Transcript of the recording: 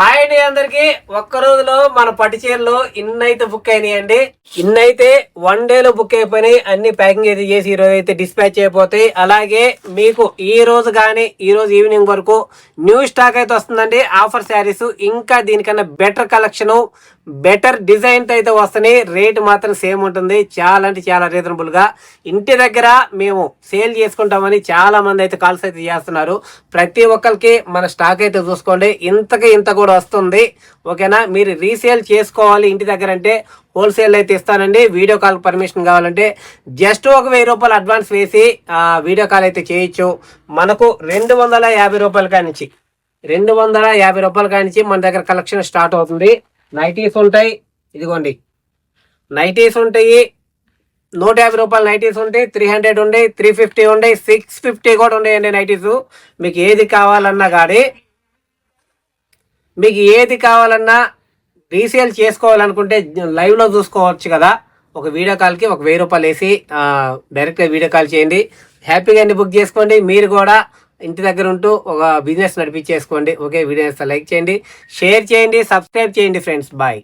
Hi అండి అందరికి. ఒక్క రోజులో మన పట్టు చీరలు ఇన్నైతే బుక్ అయినాయండి. ఇన్నైతే వన్ డే లో బుక్ అయిపోయినాయి. అన్ని ప్యాకింగ్ అయితే చేసి ఈ రోజు అయితే డిస్పాచ్ అయిపోతాయి. అలాగే మీకు ఈ రోజు కానీ ఈ రోజు ఈవినింగ్ వరకు న్యూ స్టాక్ అయితే వస్తుందండి. ఆఫర్ శారీస్. ఇంకా దీనికన్నా బెటర్ కలెక్షన్ బెటర్ డిజైన్తో అయితే వస్తున్నాయి. రేట్ మాత్రం సేమ్ ఉంటుంది. చాలా అంటే చాలా రీజనబుల్గా ఇంటి దగ్గర మేము సేల్ చేసుకుంటామని చాలా మంది అయితే కాల్స్ అయితే చేస్తున్నారు. ప్రతి ఒక్కరికి మన స్టాక్ అయితే చూసుకోండి. ఇంతకి ఇంత కూడా వస్తుంది. ఓకేనా? మీరు రీసేల్ చేసుకోవాలి ఇంటి దగ్గర అంటే హోల్సేల్ అయితే ఇస్తానండి. వీడియో కాల్ పర్మిషన్ కావాలంటే జస్ట్ ఒక వెయ్యి రూపాయలు అడ్వాన్స్ వేసి వీడియో కాల్ అయితే చేయొచ్చు. మనకు రెండు వందల యాభై రూపాయల కానించి రెండు వందల యాభై రూపాయల కానించి మన దగ్గర కలెక్షన్ స్టార్ట్ అవుతుంది. నైటీస్ ఉంటాయి. ఇదిగోండి. నైటీస్ ఉంటాయి. నూట యాభై రూపాయల నైటీస్ ఉంటాయి. త్రీ హండ్రెడ్ ఉంటాయి త్రీ ఫిఫ్టీ ఉండే సిక్స్ ఫిఫ్టీ కూడా ఉన్నాయండి నైటీస్. మీకు ఏది కావాలన్నా కానీ మీకు ఏది కావాలన్నా రీసేల్ చేసుకోవాలనుకుంటే లైవ్లో చూసుకోవచ్చు కదా. ఒక వీడియో కాల్కి ఒక వెయ్యి రూపాయలు వేసి డైరెక్ట్గా వీడియో కాల్ చేయండి. హ్యాపీగా అన్ని బుక్ చేసుకోండి. మీరు కూడా ఇంటి దగ్గర ఉంటూ ఒక బిజినెస్ నడిపించేసుకోండి. ఓకే వీడియో లైక్ చేయండి షేర్ చేయండి సబ్స్క్రైబ్ చేయండి ఫ్రెండ్స్ బాయ్